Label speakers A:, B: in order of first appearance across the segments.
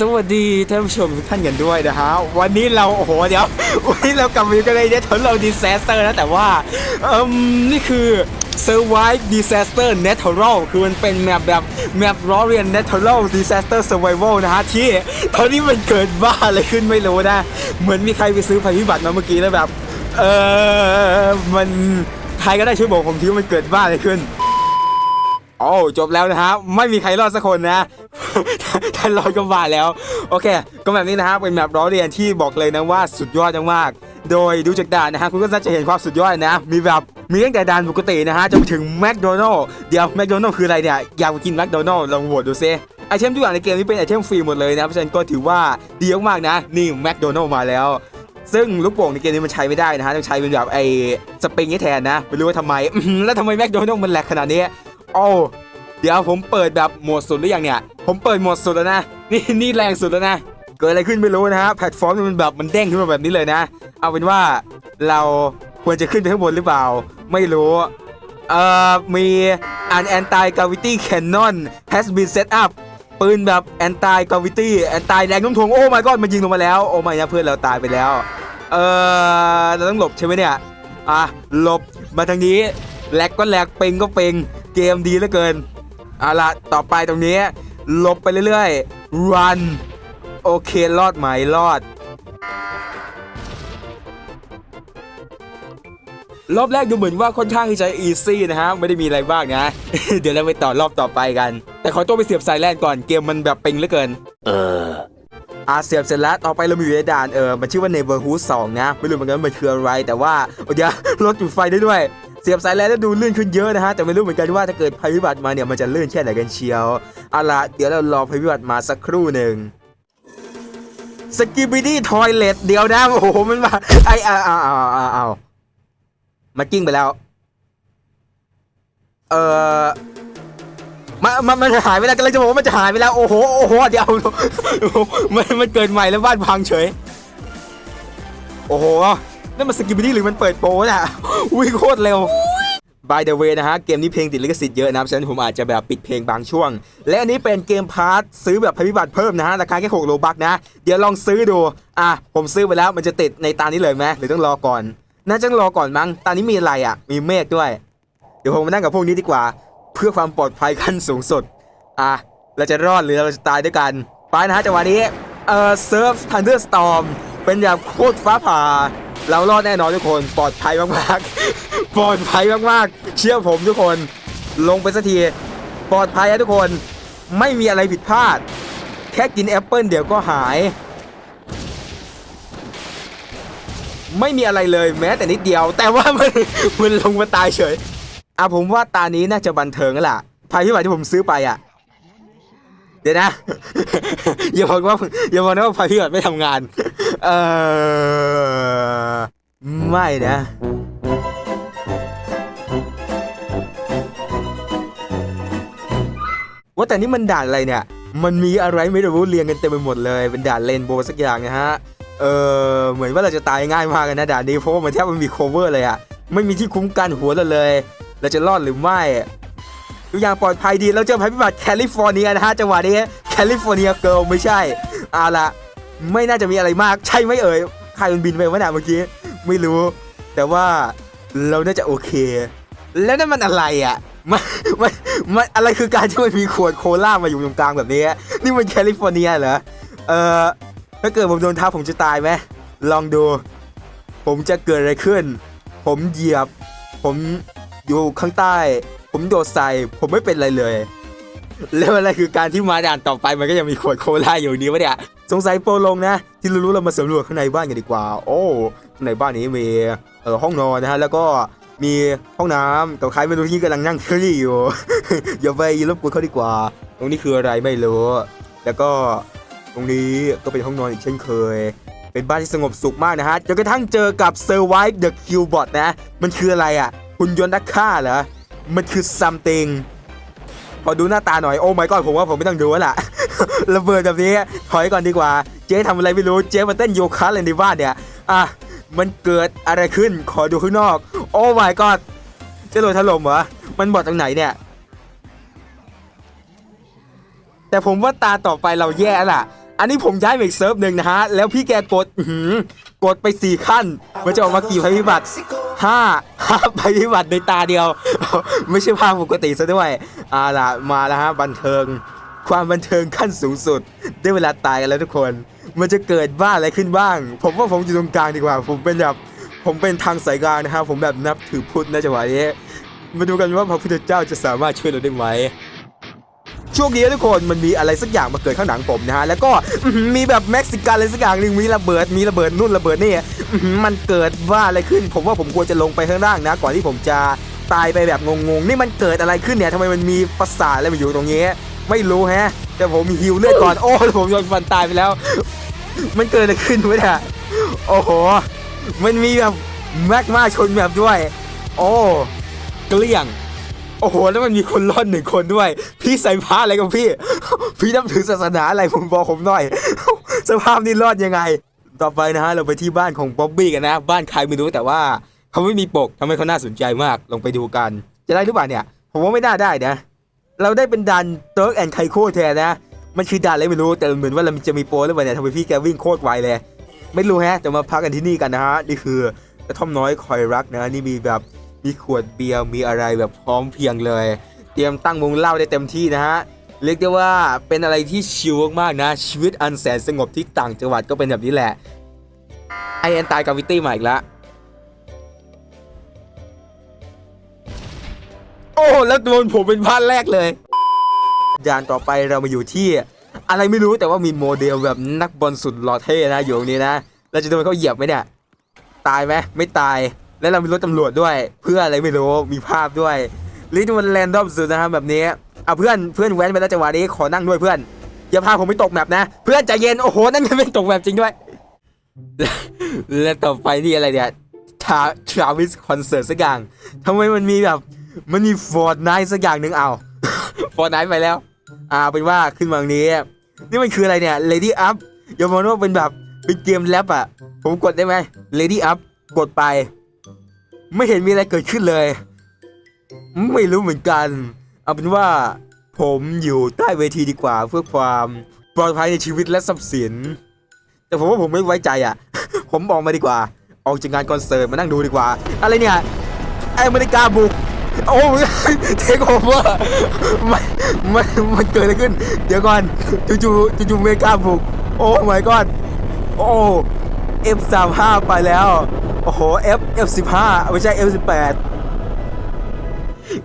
A: สวัสดีท่านผู้ชมทุกท่านกันด้วยนะฮะวันนี้เราโอ้โหเดี๋ยววันนี้เรากลับมาอยู่กันเลยเนี่ยทนเราดี s ซสเตอร์นะแต่ว่าเอืมนี่คือ Survive Disaster Natural คือมันเป็นแมปแบบแมปล้อเรียน Natural Disaster Survival นะฮะที่ตอนนี้มันเกิดบ้าอะไรขึ้นไม่รู้นะ เหมือนมีใครไปซื้อภัยพิบัติมาเมื่อกี้แล้วแบบ เออมันใครก็ได้ช่วยบอกผมทีว่ามันเกิดบ้าอะไรขึ้นโอ้จบแล้วนะฮะไม่มีใครรอดสักคนนะ ท่านรอดก็บาแล้ว โอเค ก็แบบนี้นะฮะเป็นแมปล้อเรียนที่บอกเลยนะว่าสุดยอดมากๆโดยดูจากด่านนะฮะคุณก็น่าจะเห็นความสุดยอดนะ มีแบบมีตั้งแต่ด่านปกตินะฮะจนไปถึงแมคโดนัลล์เดี๋ยวแมคโดนัลล์คืออะไรเนี่ยอยากไปกินแมคโดนัลล์ลองโหวตดูซิไอเทมทุกอย่างในเกมนี้เป็นไอเทมฟรีหมดเลยนะเพราะฉะนั้นก็ถือว่าดีมากๆนะนี่แมคโดนัลล์มาแล้วซึ่งลูกโป่งในเกมนี้มันใช้ไม่ได้นะฮะต้องใช้เป็นแบบไอ้สปริงนี้แทนนะไม่รู้ว่าทำไมแล้วทำไมแมคโดนัลล์มันแหลกขนาดนี้โอ้ เดี๋ยวผมเปิดแบบโหมดสุดหรือยังเนี่ย ผมเปิดโหมดสุดแล้วนะ นี่นี่แรงสุดแล้วนะ เกิดอะไรขึ้นไม่รู้นะฮะ แพลตฟอร์มมันแบบมันเด้งขึ้นมาแบบนี้เลยนะ เอาเป็นว่าเราควรจะขึ้นไปข้างบนหรือเปล่า ไม่รู้ เอ่อ มี an anti gravity cannon has been set up ปืนแบบ anti gravity anti แรงน้มถ่วงโอ้ my god มันยิงลงมาแล้ว โอ้ไม่นะเพื่อนเราตายไปแล้ว เอ่อเราต้องหลบใช่ไหมเนี่ย อะ หลบมาทางนี้แลกก็แลกเปงก็เปงเกมดีเหลือเกิน เอาละต่อไปตรงนี้หลบไปเรื่อยๆ run โอเค รอดไหมรอด รอบแรกดูเหมือนว่าค่อนข้างที่จะ easy นะฮะ ไม่ได้มีอะไรบ้างนะ เดี๋ยวเราไปต่อรอบต่อไปกัน แต่ขอตัวไปเสียบสายแลนก่อนเกมมันแบบเป่งเหลือเกิน
B: เออ
A: อาเสียบเสร็จแล้วต่อไปเรามีอยู่ในด่านเออมันชื่อว่า Neighborhood 2 นะ ไม่รู้เหมือนกันว่ามันคืออะไร แต่ว่าเดี๋ยวรถจุดไฟได้ด้วย เสียบสายแลนแล้วดูลื่นขึ้นเยอะนะฮะแต่ไม่รู้เหมือนกันว่าถ้าเกิดภัยพิบัติมาเนี่ยมันจะลื่นแค่ไหนกันเชียวเอาละเดี๋ยวเรารอภัยพิบัติมาสักครู่หนึ่งสกิบิดี้ทอยเลตเดี๋ยวนะโอ้โหมันมาไอเอาเอาเอาเอาเอามากิ้งไปแล้ว เออมันมันมันหายไปแล้วกำลังจะบอกว่ามันจะหายไปแล้ว โอ้โหโอ้โหเดี๋ยวมันมันเกิดใหม่แล้วบ้านพังเฉย โอ้โห นั่นมันสกิปปี้หรือมันเปิดโปรน่ะวิ่งโคตรเร็ว By the way นะฮะ เกมนี้เพลงติดลิขสิทธิ์เยอะนะครับฉะนั้นผมอาจจะแบบปิดเพลงบางช่วง และอันนี้เป็นเกมพาร์ทซื้อแบบภัยพิบัติเพิ่มนะฮะ ราคาแค่6โลบักนะ เดี๋ยวลองซื้อดู อะ ผมซื้อไปแล้วมันจะติดในตานี้เลยไหมหรือต้องรอก่อน น่าจะรอก่อนมั้ง ตานี้มีอะไรอะ มีเมฆด้วย เดี๋ยวผมมานั่งกับพวกนี้ดีกว่า เพื่อความปลอดภัยขั้นสูงสุด อะ เราจะรอดหรือเราจะตายด้วยกัน ไปนะฮะจังหวะนี้ เอ่อเซิร์ฟทันเดอร์สตอมเป็นแบบโคตรฟ้าผ่า เรารอดแน่นอนทุกคนปลอดภัยมากๆ ปลอดภัยมากๆ เชื่อผมทุกคน ลงไปสักทีปลอดภัยนะทุกคนไม่มีอะไรผิดพลาด แค่กินแอปเปิลเดี๋ยวก็หาย ไม่มีอะไรเลยแม้แต่นิดเดียว แต่ว่ามันมันลงมาตายเฉยอะผมว่าตานี้น่าจะบันเทิงแล้วล่ะภัยพิบัติที่ผมซื้อไปอะเดี๋ยวนะ อย่าบอกว่าอย่าบอกนะว่าภัยพิบัติไม่ทำงาน เออไม่นะว่าแต่นี่มันด่านอะไรเนี่ย มันมีอะไรไม่รู้เรียงกันเต็มไปหมดเลย เป็นด่านเลนโบว์สักอย่างนะฮะ เออเหมือนว่าเราจะตายง่ายมากเลยนะด่านนี้เพราะว่ามันแทบไม่มี cover เลยอะไม่มีที่คุ้มกันหัวเราเลย เราจะรอดหรือไม่ทุกอย่างปลอดภัยดี เราเจอภัยพิบัติแคลิฟอร์เนียนะฮะจังหวะนี้แคลิฟอร์เนียเกิลไม่ใช่เอาละ ไม่น่าจะมีอะไรมาก ใช่ไหมเอ่ยใครมันบินไปวะเนี่ยเมื่อกี้ ไม่รู้ แต่ว่าเราน่าจะโอเค แล้วนั่นมันอะไรอะ มัน มัน มันอะไรคือการที่มันมีขวดโคลามาอยู่ตรงกลางแบบนี้ นี่มันแคลิฟอร์เนียเหรอ เอ่อ ถ้าเกิดผมโดนทับผมจะตายไหม ลองดู ผมจะเกิดอะไรขึ้น ผมเหยียบ ผมอยู่ข้างใต้ ผมโดดใส่ ผมไม่เป็นอะไรเลย แล้วอะไรคือการที่มาด่านต่อไปมันก็ยังมีขวดโคลาอยู่ดีวะเนี่ยสงสัยโปรลงนะ ที่รู้ๆเรามาสำรวจข้างในบ้านกันดีกว่า โอ้ข้างในบ้านนี้มีเออห้องนอนนะฮะแล้วก็มีห้องน้ำกับใครไม่รู้ที่กำลังนั่งเครี่อยู่ อย่าไปรบกวนเขาดีกว่า ตรงนี้คืออะไรไม่รู้ แล้วก็ตรงนี้ก็เป็นห้องนอนอีกเช่นเคย เป็นบ้านที่สงบสุขมากนะฮะจนกระทั่งเจอกับ Survive the Killbot นะ มันคืออะไรอะหุ่นยนต์นักฆ่าเหรอมันคือ something พอดูหน้าตาหน่อยโอ้ไม่ก่อนผมว่าผมไม่ต้องดูแล้วล่ะระเบิดแบบนี้ถอยก่อนดีกว่า เจ๊ทำอะไรไม่รู้เจ๊มาเต้นโยคะเลยในบ้านเนี่ยอะมันเกิดอะไรขึ้นขอดูข้างนอก โอ้ my god จะโดนถล่มเหรอ มันบอดตรงไหนเนี่ย แต่ผมว่าตาต่อไปเราแย่ล่ะ อันนี้ผมย้ายมาอีกเซิร์ฟหนึ่งนะฮะ แล้วพี่แกกดหืกดไปสี่ขั้น มันจะออกมากี่ภัยพิบัติห้าห้าภัยพิบัติในตาเดียว ไม่ใช่ภาพปกติซะด้วยอ่าล่ะมาแล้วฮะบันเทิง ความบันเทิงขั้นสูงสุด ได้เวลาตายกันแล้วทุกคน มันจะเกิดบ้าอะไรขึ้นบ้าง ผมว่าผมอยู่ตรงกลางดีกว่า ผมเป็นแบบผมเป็นทางสายกลางนะครับผมแบบนับถือพุทธนะจังหวะนี้มาดูกันว่าพระพุทธเจ้าจะสามารถช่วยเราได้ไหม ช่วงนี้ทุกคนมันมีอะไรสักอย่างมาเกิดข้างหลังผมนะฮะแล้วก็มีแบบเม็กซิกันอะไรสักอย่างหนึ่งมีระเบิดมีระเบิดนู่นระเบิดนี่มันเกิดว่าอะไรขึ้น ผมว่าผมควรจะลงไปข้างล่างนะ ก่อนที่ผมจะตายไปแบบงงๆนี่มันเกิดอะไรขึ้นเนี่ยทำไมมันมีประสาทอะไรมาอยู่ตรงนี้ ไม่รู้แฮะ แต่ผมมีฮิวเลือดก่อนโอ้ผมโดนฟันตายไปแล้ว มันเกิดอะไรขึ้นวะเนี่ยโอ้โหมันมีแบบแมกมาชนแบบด้วย โอ้เกลี้ยง อ้โห แล้วมันมีคนรอดหนึ่งคนด้วย พี่ใส่ผ้าอะไรกับพี่ พี่นับถือศาสนาอะไรผมบอกผมหน่อย สภาพนี้รอดยังไง ต่อไปนะฮะเราไปที่บ้านของบ๊อบบี้กันนะ บ้านใครไม่รู้แต่ว่าเขาไม่มีปกทำให้เขาน่าสนใจมาก ลองไปดูกัน จะได้หรือเปล่าเนี่ย ผมว่าไม่น่าได้นะ เราได้เป็นดันเติร์กแอนไคโคแทนนะ มันคือดันอะไรไม่รู้ แต่เหมือนว่าเราจะมีโปรหรือเปล่าเนี่ยทำไมพี่แกวิ่งโคตรไวเลย ไม่รู้ฮะ แต่มาพักกันที่นี่กันนะฮะ นี่คือกระท่อมน้อยคอยรักนะ นี่มีแบบ มีขวดเบียร์มีอะไรแบบพร้อมเพียงเลย เตรียมตั้งวงเล่าได้เต็มที่นะฮะเรียกได้ว่าเป็นอะไรที่ชิลมากๆนะ ชีวิตอันแสนสงบที่ต่างจังหวัดก็เป็นแบบนี้แหละไอแอนตายกาวิตี้มาอีกแล้วโอ้แล้วโดนผมเป็นพลาดแรกเลยด่านต่อไปเรามาอยู่ที่ อะไรไม่รู้แต่ว่ามีโมเดลแบบนักบอลสุดหล่อเท่นะอยู่ตรงนี้นะเราจะโดนเขาเหยียบไหมเนี่ยตายไหมไม่ตาย แล้วเรามีรถตำรวจด้วย เพื่ออะไรไม่รู้มีภาพด้วยลิทมันแรนดอมสุดนะครับแบบนี้อะเพื่อนเพื่อนแว้นไปแล้วจังหวะนี้ขอนั่งด้วยเพื่อนอย่าพาผมไม่ตกแมปนะ เพื่อนใจเย็นโอ้โหนั่นก็ไม่ตกแมปจริงด้วย และต่อไปนี่อะไรเนี่ยทาทราวิสคอนเสิร์ตสักอย่างทำไมมันมีแบบมันมีฟอร์ดไนท์สักอย่างหนึ่งเอาฟอร์ดไนท์ไปแล้ว อ่าเป็นว่าขึ้นมาตรงนี้ นี่มันคืออะไรเนี่ย Lady Up อย่ามองว่าเป็นแบบเป็นเกมแรปอะผมกดได้ไหม Lady Up กดไป ไม่เห็นมีอะไรเกิดขึ้นเลย ไม่รู้เหมือนกัน เอาเป็นว่า ผมอยู่ใต้เวทีดีกว่าเพื่อความปลอดภัยในชีวิตและทรัพย์สิน แต่ผมว่าผมไม่ไว้ใจอะ ผมออกมาดีกว่า ออกจากงานคอนเสิร์ตมานั่งดูดีกว่า อะไรเนี่ยไอเมริกาบุกโอ้เทคโอเวอร์มันมันมันเกิดอะไรขึ้น เดี๋ยวก่อนจู่ๆจู่อเมริกาบุก โอ้ my god โอ้ F35 ไปแล้ว โอ้โห F F15 ไม่ใช่ F18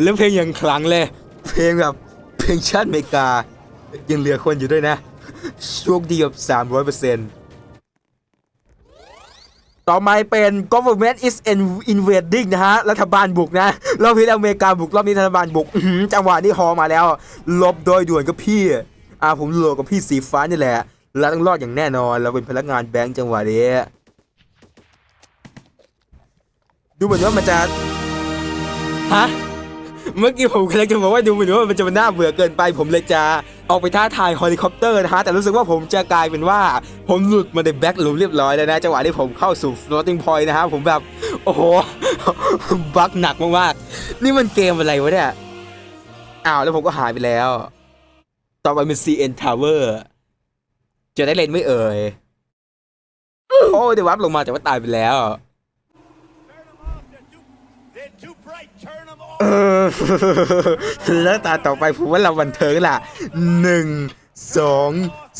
A: แล้วเพลงอย่างคลังเลย เพลงแบบเพลงชาติอเมริกา ยังเหลือคนอยู่ด้วยนะโชคดีแบบ300เปอร์เซ็นต์ต่อมาเป็น government is invading นะฮะ รัฐบาลบุกนะ รอบที่แล้วอเมริกาบุก รอบนี้รัฐบาลบุกอื้อหือจังหวะนี้ฮอมาแล้วลบโดยด่วนกับพี่ อ่าผมโหลกับพี่สีฟ้านี่แหละเราต้องรอดอย่างแน่นอน เราเป็นพนักงานแบงก์จังหวะนี้ ดูเหมือนว่ามันจะฮะเมื่อกี้ผมกำลังจะบอกว่าดูเหมือนว่ามันจะมัน่าเบื่อเกินไป ผมเลยจะออกไปท้าทายเฮลิคอปเตอร์นะฮะแต่รู้สึกว่าผมจะกลายเป็นว่า ผมหลุดมาในแบ็กลูมเรียบร้อยแล้วนะจังหวะที่ผมเข้าสู่ floating point นะฮะผมแบบ โอ้โหบักหนักมากๆนี่มันเกมอะไรวะเนี่ยอ้าวแล้วผมก็หายไปแล้ว ต่อไปเป็น CN Tower จะได้เล่นไม่เอ่ยโอ้เดี๋ยววับลงมาแต่ว่าตายไปแล้ว เออแล้วตาต่อไปผมว่าเราบันเทิงล่ะหนึ่งสอง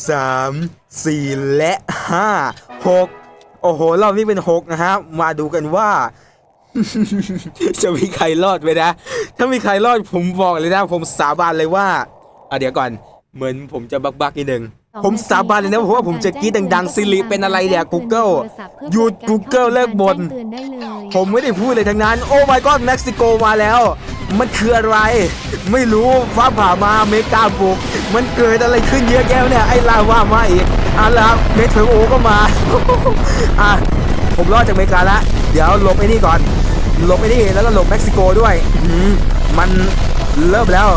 A: สามสี่และห้าหกโอ้โหรอบนี้เป็นหกนะฮะ มาดูกันว่า จะมีใครรอดไหมนะ ถ้ามีใครรอดผมบอกเลยนะ ผมสาบานเลยว่าอะเดี๋ยวก่อน เหมือนผมจะบักบักนิดนึง ผมสาบานเลยนะเพราะว่าผมจะกรีดดังๆซิริเป็นอะไรเนี่ย Google หยุด Google เลิกบ่น ผมไม่ได้พูดเลยทั้งนั้น โอ้ my god เม็กซิโกมาแล้ว มันคืออะไร ไม่รู้ฟ้าผ่ามาอเมริกาบุก มันเกิดอะไรขึ้นเยอะแยะเนี่ย ไอ้ลาว่ามาอีกอะแล้วเมเทอร์โอก็มา อะ ผมรอดจากอเมริกาละเดี๋ยวหลบไอ้นี่ก่อนหลบไอ้นี่แล้วก็หลบเม็กซิโกด้วย มันเริ่มแล้ว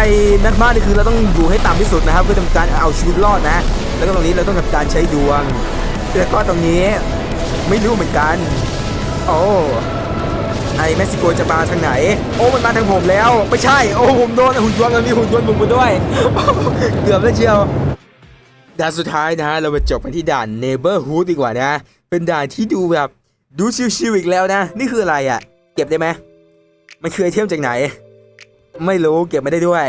A: ไอ้แมกมานี่คือเราต้องอยู่ให้ต่ำที่สุดนะครับ เพื่อทำการเอาชีวิตรอดนะ แล้วก็ตรงนี้เราต้องทำการใช้ดวงแล้วก็ตรงนี้ไม่รู้เหมือนกัน โอ้ไอ้เม็กซิโกจะมาทางไหน โอ้มันมาทางผมแล้ว ไม่ใช่ โอ้ผมโดนหุ่นยนต์มันมีหุ่นยนต์บุกมาด้วย เกือบแล้วเชียว ด่านสุดท้ายนะฮะ เรามาจบกันที่ด่าน Neighborhood ดีกว่านะ เป็นด่านที่ดูแบบดูชิวๆอีกแล้วนะ นี่คืออะไรอะ่ะ เก็บได้ไหม มันคือไอเทมจากไหน ไม่รู้เก็บไม่ได้ด้วย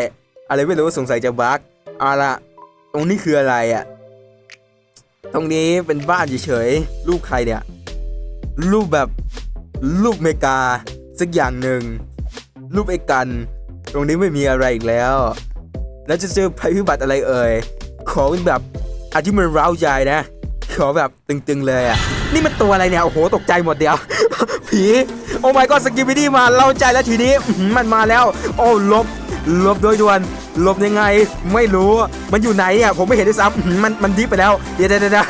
A: อะไรไม่รู้สงสัยจะบั๊กเอาละตรงนี้คืออะไรอะ่ะตรงนี้เป็นบ้านเฉยๆรูปใครเนี่ย รูปแบบรูปเมกาสักอย่างหนึ่งรูปไอ้กัน ตรงนี้ไม่มีอะไรอีกแล้ว แล้วจะเจอภัยพิบัติอะไรเอ่ยขอเป็นแบบอาที่มันร้าวใจนะ ขอแบบตึงๆเลยอะนี่มันตัวอะไรเนี่ยโอ้โหตกใจหมดเดียวผี โอ้ my god สกิบิดี้มาเล่าใจแล้วทีนี้มันมาแล้ว โอ้ลบลบโดยด่วนลบยังไงไม่รู้มันอยู่ไหนอะผมไม่เห็นด้วยซ้ำมันมันดิฟไปแล้วเดี๋ยวเดี๋ยวเดี๋ยว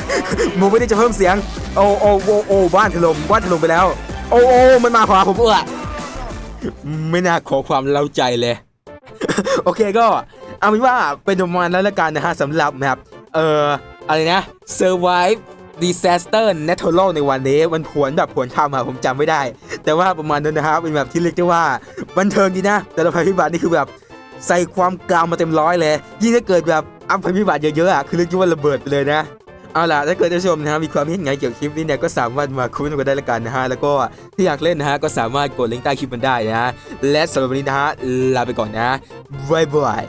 A: หมูไม่ได้จะเพิ่มเสียง โอ้โอ้โอ้โอ้บ้านถล่มบ้านถล่มไปแล้ว โอ้โอ้มันมาขวาผมเออไม่น่าขอความเล่าใจเลย โอเคก็เอาเป็นว่าเป็นประมาณนั้นละกันนะฮะสำหรับแบบเอ่ออะไรนะ survive disaster natural ในวันนี้มันผวนแบบผวนคำอะผมจำไม่ได้ แต่ว่าประมาณนั้นนะฮะเป็นแบบที่เรียกได้ว่าบันเทิงดีนะ แต่ละภัยพิบัตินี่คือแบบใส่ความกลางมาเต็มร้อยเลย ยิ่งถ้าเกิดแบบอัพภัยพิบัติเยอะๆอะคือเรียกได้ว่าระเบิดไปเลยนะเอาล่ะถ้าเกิดท่านผู้ชมนะฮะมีความคิดเห็นไงเกี่ยวกับคลิปนี้เนี่ยก็สามารถมาคอมเมนกันได้ละกันนะฮะแล้วก็ถ้าอยากเล่นนะฮะก็สามารถกดลิงก์ใต้คลิปมันได้นะฮะและสำหรับวันนี้นะฮะลาไปก่อนนะบ๊ายบาย